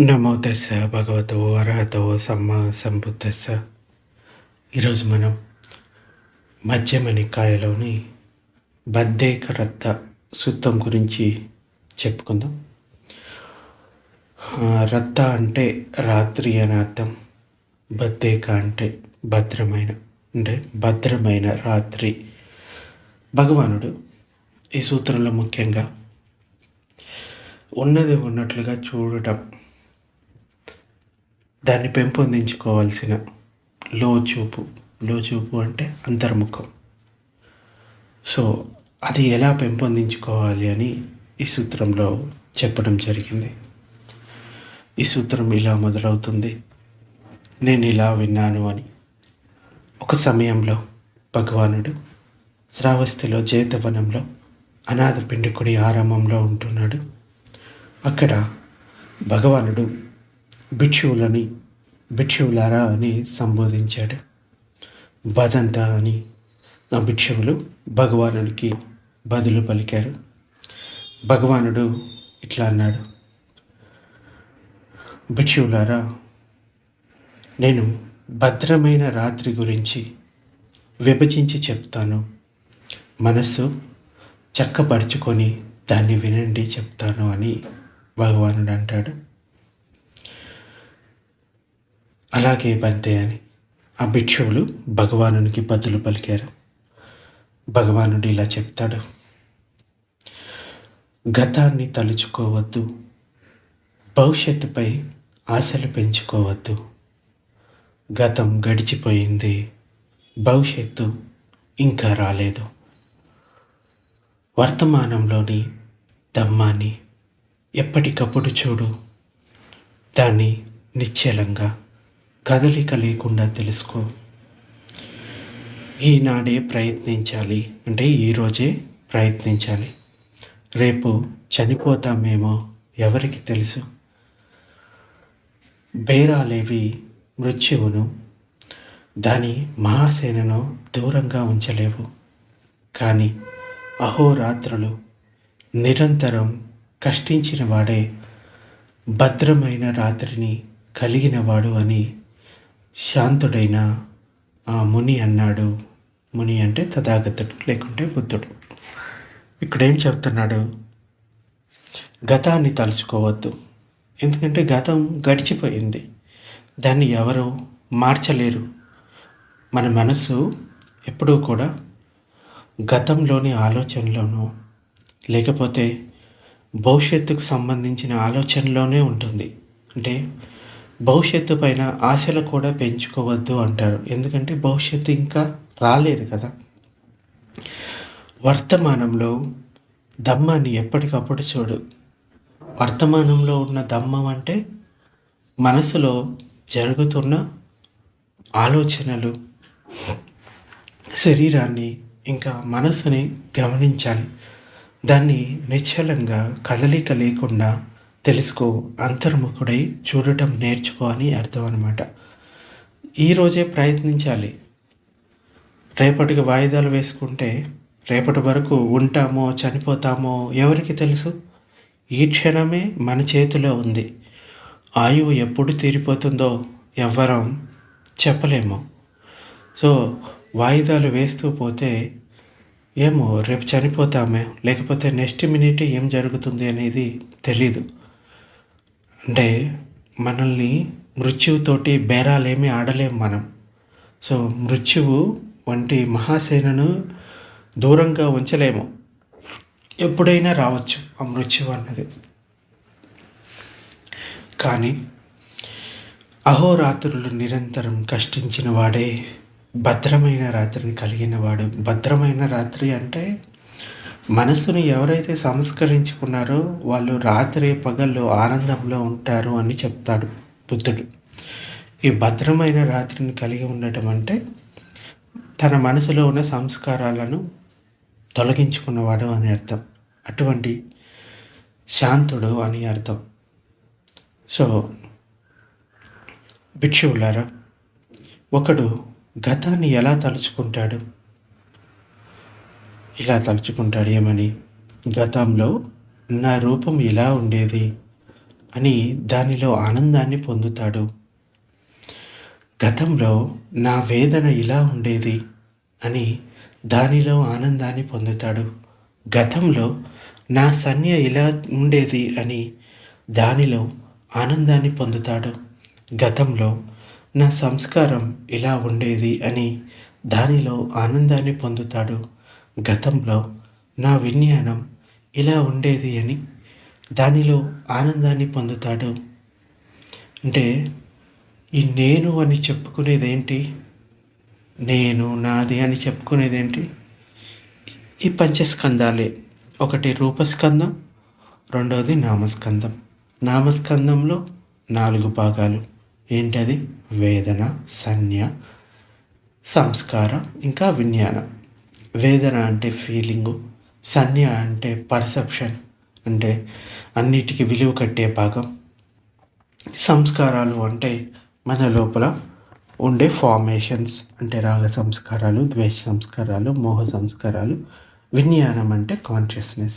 నమో దశ భగవతో అర్హతో సమ్మ సంబుద్ధస్స ఈరోజు మనం మధ్యమనికాయలోని బద్దేక రత్త సూత్రం గురించి చెప్పుకుందాం. రత్త అంటే రాత్రి అని అర్థం. బద్దేక అంటే భద్రమైన అంటే భద్రమైన రాత్రి. భగవానుడు ఈ సూత్రంలో ముఖ్యంగా ఉన్నది ఉన్నట్లుగా చూడటం దాన్ని పెంపొందించుకోవాల్సిన లోచూపు. లోచూపు అంటే అంతర్ముఖం. సో అది ఎలా పెంపొందించుకోవాలి అని ఈ సూత్రంలో చెప్పడం జరిగింది. ఈ సూత్రం ఇలా మొదలవుతుంది. నేను ఇలా విన్నాను అని. ఒక సమయంలో భగవానుడు శ్రావస్తిలో జేతవనంలో అనాథ పిండికుడి ఆరామంలో ఉంటున్నాడు. అక్కడ భగవానుడు భిక్షువులని భిక్షువులారా అని సంబోధించాడు. వదంత అని ఆ భిక్షువులు భగవానుడికి బదులు పలికారు. భగవానుడు ఇట్లా అన్నాడు భిక్షువులారా నేను భద్రమైన రాత్రి గురించి విభజించి చెప్తాను. మనస్సు చక్కపరుచుకొని దాన్ని వినండి చెప్తాను అని భగవానుడు అంటాడు. అలాగే బంతే అని. ఆ భిక్షువులు భగవానునికి బదులు పలికారు. భగవానుడు ఇలా చెప్తాడు. గతాన్ని తలుచుకోవద్దు. భవిష్యత్తుపై ఆశలు పెంచుకోవద్దు. గతం గడిచిపోయింది. భవిష్యత్తు ఇంకా రాలేదు. వర్తమానంలోని దమ్మాన్ని ఎప్పటికప్పుడు చూడు. దాన్ని నిశ్చలంగా కదలిక లేకుండా తెలుసుకో. ఈనాడే ప్రయత్నించాలి. అంటే ఈరోజే ప్రయత్నించాలి. రేపు చనిపోతామేమో ఎవరికి తెలుసు? బేరాలేవి మృత్యువును దాని మహాసేనను దూరంగా ఉంచలేవు. కానీ అహోరాత్రులు నిరంతరం కష్టించిన వాడే భద్రమైన రాత్రిని కలిగినవాడు అని శాంతుడైన ఆ ముని అన్నాడు. ముని అంటే తథాగతుడు లేకుంటే బుద్ధుడు. ఇక్కడ ఏం చెప్తున్నాడు? గతాన్ని తలుచుకోవద్దు. ఎందుకంటే గతం గడిచిపోయింది. దాన్ని ఎవరు మార్చలేరు. మన మనసు ఎప్పుడూ కూడా గతంలోని ఆలోచనలోనూ లేకపోతే భవిష్యత్తుకు సంబంధించిన ఆలోచనలోనే ఉంటుంది. అంటే భవిష్యత్తు పైన ఆశలు కూడా పెంచుకోవద్దు అంటారు. ఎందుకంటే భవిష్యత్తు ఇంకా రాలేదు కదా. వర్తమానంలో దమ్మాన్ని ఎప్పటికప్పుడు చూడు. వర్తమానంలో ఉన్న దమ్మం అంటే మనసులో జరుగుతున్న ఆలోచనలు. శరీరాన్ని ఇంకా మనసుని గమనించాలి. దాన్ని నిశ్చలంగా కదలిక లేకుండా తెలుసుకో అంతర్ముఖుడై చూడటం నేర్చుకో అని అర్థం అనమాట ఈరోజే ప్రయత్నించాలి. రేపటికి వాయిదాలు వేసుకుంటే రేపటి వరకు ఉంటామో చనిపోతామో ఎవరికి తెలుసు? ఈ క్షణమే మన చేతిలో ఉంది. ఆయువు ఎప్పుడు తీరిపోతుందో ఎవ్వరం చెప్పలేము. సో వాయిదాలు వేస్తూ పోతే ఏమో రేపు చనిపోతామే లేకపోతే నెక్స్ట్ మినిట్ ఏం జరుగుతుంది అనేది తెలీదు. అంటే మనల్ని మృత్యువుతోటి బేరాలేమీ ఆడలేం మనం. సో మృత్యువు వంటి మహాసేనను దూరంగా ఉంచలేము. ఎప్పుడైనా రావచ్చు ఆ మృత్యువు అన్నది. కానీ అహోరాత్రులు నిరంతరం కష్టించిన వాడే భద్రమైన రాత్రిని కలిగిన వాడు. భద్రమైన రాత్రి అంటే మనసును ఎవరైతే సంస్కరించుకున్నారో వాళ్ళు రాత్రి పగళ్ళు ఆనందంలో ఉంటారు అని చెప్తాడు బుద్ధుడు. ఈ భద్రమైన రాత్రిని కలిగి ఉండటం అంటే తన మనసులో ఉన్న సంస్కారాలను తొలగించుకున్నవాడు అని అర్థం. అటువంటి శాంతుడు అని అర్థం. సో భిక్షువులారా ఒకడు గతాన్ని ఎలా తలుచుకుంటాడు? ఇలా తలుచుకుంటాడు ఏమని? గతంలో నా రూపం ఇలా ఉండేది? అని దానిలో ఆనందాన్ని పొందుతాడు. గతంలో నా వేదన ఇలా ఉండేది? అని దానిలో ఆనందాన్ని పొందుతాడు. గతంలో నా సన్య ఇలా ఉండేది? అని దానిలో ఆనందాన్ని పొందుతాడు. గతంలో నా సంస్కారం ఇలా ఉండేది? అని దానిలో ఆనందాన్ని పొందుతాడు. గతంలో నా విజ్ఞానం ఇలా ఉండేది అని దానిలో ఆనందాన్ని పొందుతాడు. అంటే ఈ నేను అని చెప్పుకునేది ఏంటి నేను నాది అని చెప్పుకునేది ఏంటి ఈ పంచస్కందాలే ఒకటి రూపస్కందం రెండవది నామస్కందం నామస్కందంలో నాలుగు భాగాలు. ఏంటది? వేదన సంజ్ఞ సంస్కారం ఇంకా విజ్ఞానం. వేదన అంటే ఫీలింగు సన్య అంటే పర్సెప్షన్ అంటే అన్నిటికీ విలువ కట్టే భాగం. సంస్కారాలు అంటే మన లోపల ఉండే ఫార్మేషన్స్ అంటే రాగ సంస్కారాలు ద్వేష సంస్కారాలు మోహ సంస్కారాలు విజ్ఞానం అంటే కాన్షియస్నెస్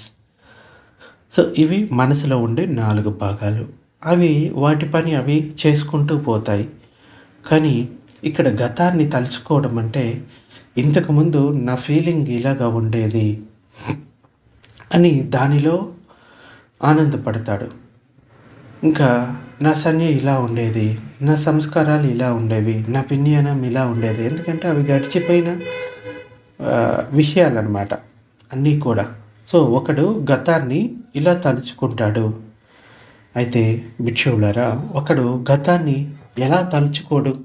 సో ఇవి మనసులో ఉండే నాలుగు భాగాలు. అవి వాటి పని అవి చేసుకుంటూ పోతాయి. కానీ ఇక్కడ గతాన్ని తలుచుకోవడం అంటే ఇంతకుముందు నా ఫీలింగ్ ఇలాగా ఉండేది అని దానిలో ఆనందపడతాడు. ఇంకా నా సన్య ఇలా ఉండేది నా సంస్కారాలు ఇలా ఉండేవి నా పిన్యానం ఇలా ఉండేది. ఎందుకంటే అవి గడిచిపోయిన విషయాలన్నమాట అన్నీ కూడా. సో ఒకడు గతాన్ని ఇలా తలుచుకుంటాడు. అయితే భిక్షువులరా ఒకడు గతాన్ని ఎలా తలుచుకోడు?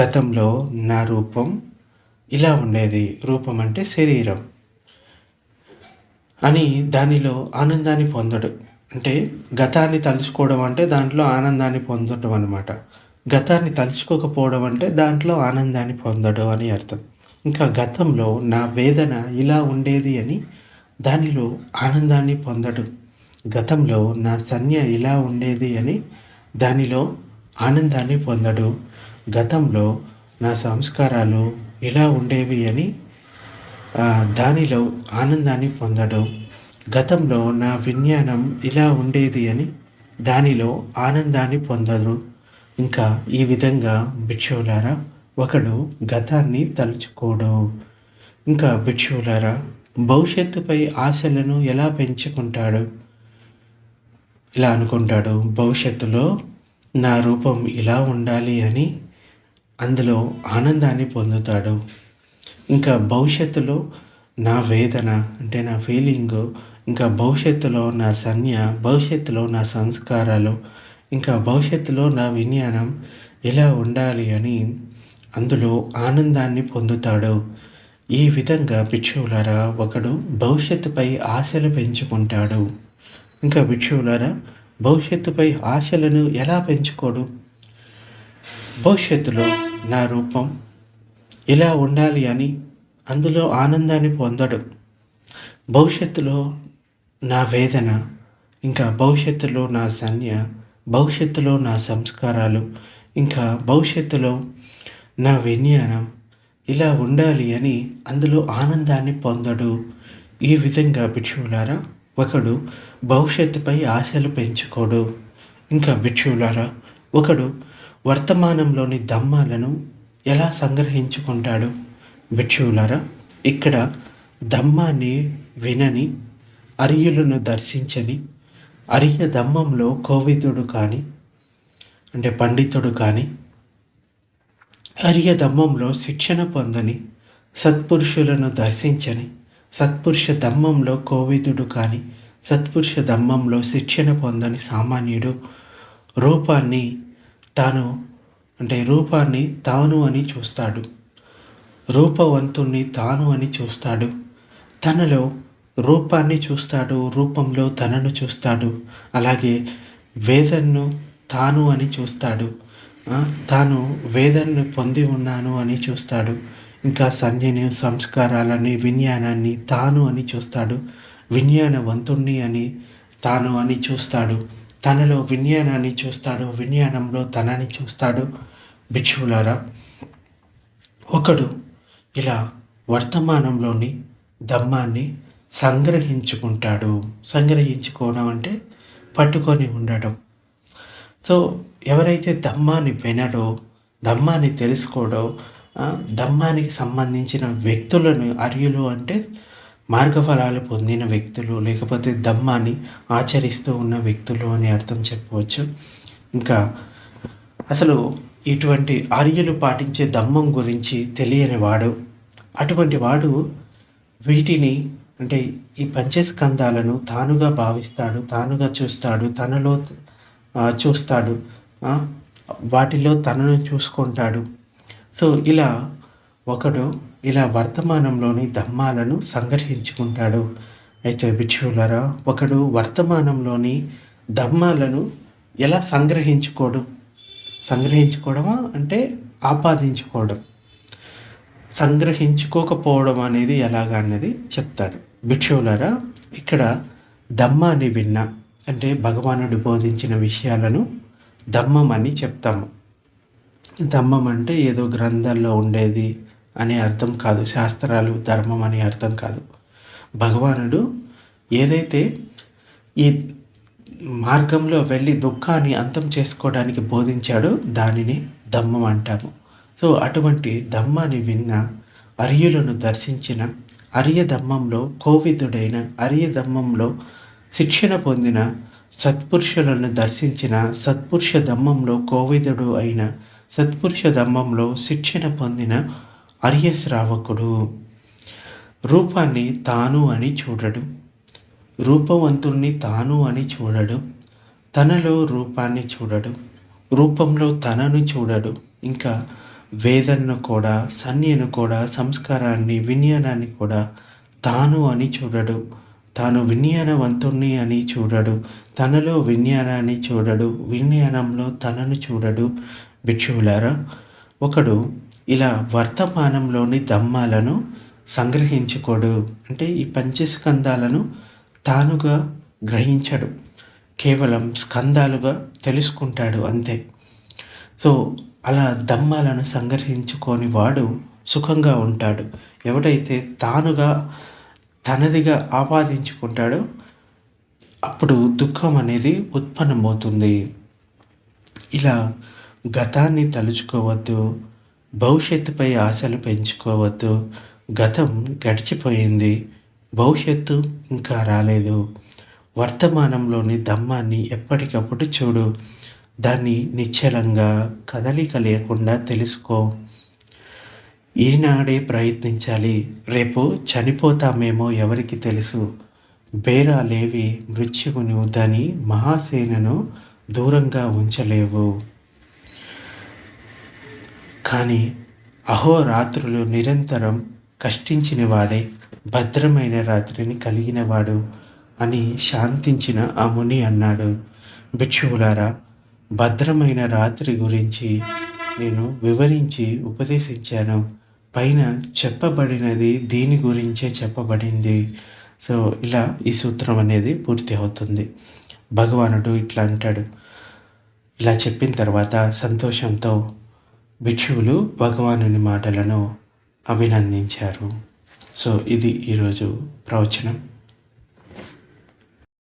గతంలో నా రూపం ఇలా ఉండేది రూపం అంటే శరీరం అని దానిలో ఆనందాన్ని పొందడు. అంటే గతాన్ని తలుచుకోవడం అంటే దాంట్లో ఆనందాన్ని పొందడం అనమాట గతాన్ని తలుచుకోకపోవడం అంటే దాంట్లో ఆనందాన్ని పొందడం అని అర్థం. ఇంకా గతంలో నా వేదన ఇలా ఉండేది అని దానిలో ఆనందాన్ని పొందడు. గతంలో నా సన్య ఇలా ఉండేది అని దానిలో ఆనందాన్ని పొందడు. గతంలో నా సంస్కారాలు ఇలా ఉండేవి అని దానిలో ఆనందాన్ని పొందడు గతంలో నా విజ్ఞానం ఇలా ఉండేది అని దానిలో ఆనందాన్ని పొందరు. ఇంకా ఈ విధంగా భిక్షువులారా ఒకడు గతాన్ని తలుచుకోడు. ఇంకా భిక్షువులారా భవిష్యత్తుపై ఆశలను ఎలా పెంచుకుంటాడు? ఇలా అనుకుంటాడు భవిష్యత్తులో నా రూపం ఇలా ఉండాలి అని అందులో ఆనందాన్ని పొందుతాడు. ఇంకా భవిష్యత్తులో నా వేదన అంటే నా ఫీలింగు ఇంకా భవిష్యత్తులో నా సన్య భవిష్యత్తులో నా సంస్కారాలు ఇంకా భవిష్యత్తులో నా విజ్ఞానం ఎలా ఉండాలి అని అందులో ఆనందాన్ని పొందుతాడు. ఈ విధంగా భిక్షువులారా ఒకడు భవిష్యత్తుపై ఆశలు పెంచుకుంటాడు. ఇంకా భిక్షువులారా భవిష్యత్తుపై ఆశలను ఎలా పెంచుకోడు? భవిష్యత్తులో నా రూపం ఇలా ఉండాలి అని అందులో ఆనందాన్ని పొందడు. భవిష్యత్తులో నా వేదన ఇంకా భవిష్యత్తులో నా సన్య భవిష్యత్తులో నా సంస్కారాలు ఇంకా భవిష్యత్తులో నా విజ్ఞానం ఇలా ఉండాలి అని అందులో ఆనందాన్ని పొందడు. ఈ విధంగా భిక్షువులారా ఒకడు భవిష్యత్తుపై ఆశలు పెంచుకోడు. ఇంకా భిక్షువులారా ఒకడు వర్తమానంలోని దమ్మాలను ఎలా సంగ్రహించుకుంటాడు? భిక్షువులారా ఇక్కడ దమ్మాన్ని వినని అరియులను దర్శించని అరియ దమ్మంలో కోవిదుడు కానీ అంటే పండితుడు కానీ అరియ దమ్మంలో శిక్షణ పొందని సత్పురుషులను దర్శించని సత్పురుష దమ్మంలో కోవిదుడు కానీ సత్పురుష దమ్మంలో శిక్షణ పొందని సామాన్యుడు రూపాన్ని తాను అంటే రూపాన్ని తాను అని చూస్తాడు. రూపవంతుణ్ణి తాను అని చూస్తాడు. తనలో రూపాన్ని చూస్తాడు రూపంలో తనను చూస్తాడు. అలాగే వేదన్ను తాను అని చూస్తాడు. తాను వేదన్ను పొంది ఉన్నాను అని చూస్తాడు. ఇంకా సంజ్ఞని సంస్కారాలని విజ్ఞానాన్ని తాను అని చూస్తాడు. విజ్ఞానవంతుణ్ణి అని తాను అని చూస్తాడు. తనలో విజ్ఞానాన్ని చూస్తాడు విజ్ఞానంలో తనని చూస్తాడు. భిక్షువులారా ఒకడు ఇలా వర్తమానంలోని దమ్మాన్ని సంగ్రహించుకుంటాడు. సంగ్రహించుకోవడం అంటే పట్టుకొని ఉండడం. సో ఎవరైతే ధమ్మాన్ని వినడో ధమ్మాన్ని తెలుసుకోడో ధమ్మానికి సంబంధించిన వ్యక్తులను అర్యులు అంటే మార్గఫలాలు పొందిన వ్యక్తులు లేకపోతే ధమ్మాన్ని ఆచరిస్తూ ఉన్న వ్యక్తులు అని అర్థం చెప్పవచ్చు. ఇంకా అసలు ఇటువంటి ఆర్యులు పాటించే ధమ్మం గురించి తెలియని వాడు అటువంటి వాడు వీటిని అంటే ఈ పంచస్కందాలను తానుగా భావిస్తాడు తానుగా చూస్తాడు తనలో చూస్తాడు వాటిలో తనను చూసుకుంటాడు. సో ఇలా ఒకడు ఇలా వర్తమానంలోని ధమ్మాలను సంగ్రహించుకుంటాడు. అయితే బిక్షువులరా ఒకడు వర్తమానంలోని ధమ్మాలను ఎలా సంగ్రహించుకోడు సంగ్రహించుకోవడమా? అంటే ఆపాదించుకోవడం. సంగ్రహించుకోకపోవడం అనేది ఎలాగా అనేది చెప్తాడు. భిక్షువులరా ఇక్కడ ధమ్మాన్ని విన్న అంటే భగవానుడు బోధించిన విషయాలను దమ్మం అని చెప్తాము. ధమ్మం అంటే ఏదో గ్రంథాల్లో ఉండేది అనే అర్థం కాదు. శాస్త్రాలు ధర్మం అనే అర్థం కాదు. భగవానుడు ఏదైతే ఈ మార్గంలో వెళ్ళి దుఃఖాన్ని అంతం చేసుకోవడానికి బోధించాడో దానిని ధమ్మం అంటాము. సో అటువంటి ధమ్మాన్ని విన్న అర్యులను దర్శించిన అర్యధమ్మంలో కోవిదుడైన అర్యధమ్మంలో శిక్షణ పొందిన సత్పురుషులను దర్శించిన సత్పురుష ధమ్మంలో కోవిదుడు అయిన సత్పురుష ధమ్మంలో శిక్షణ పొందిన అర్య శ్రావకుడు రూపాన్ని తాను అని చూడడు రూపవంతుణ్ణి తాను అని చూడడు తనలో రూపాన్ని చూడడు రూపంలో తనను చూడడు. ఇంకా వేదనను కూడా సన్యను కూడా సంస్కారాన్ని వినయనాన్ని కూడా తాను అని చూడడు తాను విజ్ఞానవంతుణ్ణి అని చూడడు తనలో విజ్ఞానాన్ని చూడడు విజ్ఞానంలో తనను చూడడు. భిక్షువులారా ఒకడు ఇలా వర్తమానంలోని దమ్మాలను సంగ్రహించుకోడు. అంటే ఈ పంచస్కందాలను తానుగా గ్రహించడు. కేవలం స్కందాలుగా తెలుసుకుంటాడు అంతే. సో అలా దమ్మాలను సంగ్రహించుకొని వాడు సుఖంగా ఉంటాడు. ఎవడైతే తానుగా తనదిగా ఆపాదించుకుంటాడో అప్పుడు దుఃఖం అనేది ఉత్పన్నమవుతుంది. ఇలా గతాన్ని తలుచుకోవద్దు. భవిష్యత్తుపై ఆశలు పెంచుకోవద్దు. గతం గడిచిపోయింది. భవిష్యత్తు ఇంకా రాలేదు. వర్తమానంలోని దమ్మాన్ని ఎప్పటికప్పుడు చూడు. దాన్ని నిశ్చలంగా కదలిక లేకుండా తెలుసుకో. ఈనాడే ప్రయత్నించాలి. రేపు చనిపోతామేమో ఎవరికి తెలుసు. బేరాలేవి మృత్యువును దాని మహాసేనను దూరంగా ఉంచలేవు. కానీ అహోరాత్రులు నిరంతరం కష్టించిన వాడే భద్రమైన రాత్రిని కలిగినవాడు అని శాంతించిన ఆ ముని అన్నాడు. భిక్షువులారా భద్రమైన రాత్రి గురించి నేను వివరించి ఉపదేశించాను. పైన చెప్పబడినది దీని గురించే చెప్పబడింది. సో ఇలా ఈ సూత్రం అనేది పూర్తి అవుతుంది. భగవానుడు ఇట్లా అంటాడు. ఇలా చెప్పిన తర్వాత సంతోషంతో భిక్షువులు భగవానుని మాటలను అభినందించారు. సో ఇది ఈరోజు ప్రవచనం.